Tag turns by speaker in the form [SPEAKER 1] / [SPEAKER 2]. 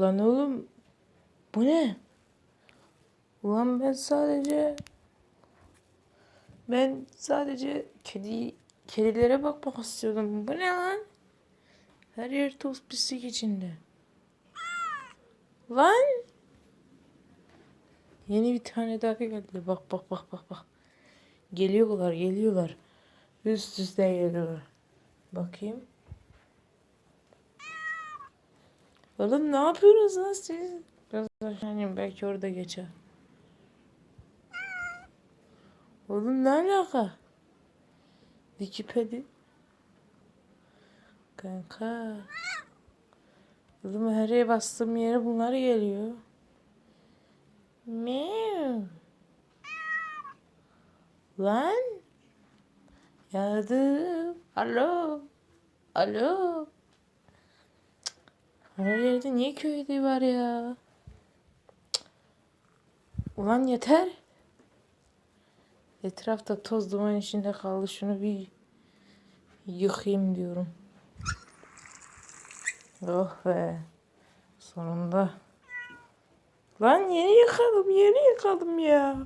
[SPEAKER 1] Lan oğlum bu ne? Ulan ben sadece ben sadece kedi kedilere bakmak istiyordum. Bu ne lan? Her yer toz pislik içinde. Lan! Yeni bir tane daha geldi. Bak bak bak bak bak. Geliyorlar geliyorlar. Üst üste geliyorlar. Bakayım. Oğlum ne yapıyorsunuz lan siz? Biraz aşağı ineyim, belki orada geçer. Oğlum ne alaka? Wikipedia. Kanka. Oğlum her yere bastığım yere bunlar geliyor. Meow. Lan. Yardım. Alo. Alo. Her yerde niye köyde var ya? Ulan yeter. Etrafta toz duman içinde kaldı. Şunu bir yıkayım diyorum. Oh be. Sonunda. Lan yeni yıkadım, yeni yıkadım ya.